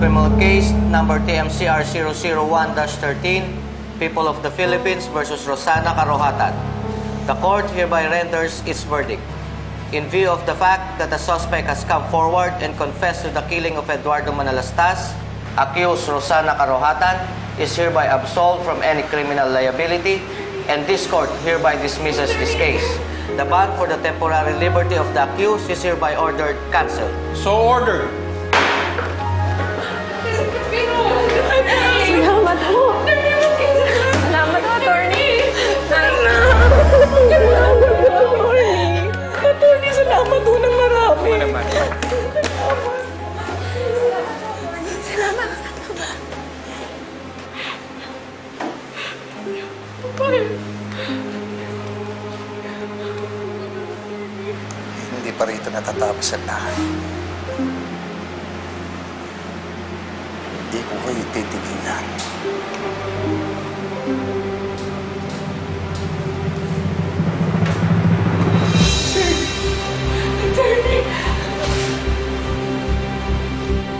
case number TMCR 001-13, People of the Philippines versus Rosana Karohatan. The court hereby renders its verdict. In view of the fact that the suspect has come forward and confessed to the killing of Eduardo Manalastas, accused Rosana Karohatan is hereby absolved from any criminal liability and this court hereby dismisses this case. The bond for the temporary liberty of the accused is hereby ordered cancelled. So ordered. Po ng marami. naman. Hindi pa rito natatapos ang lahat. Hindi ko kayo titigilan. Bye.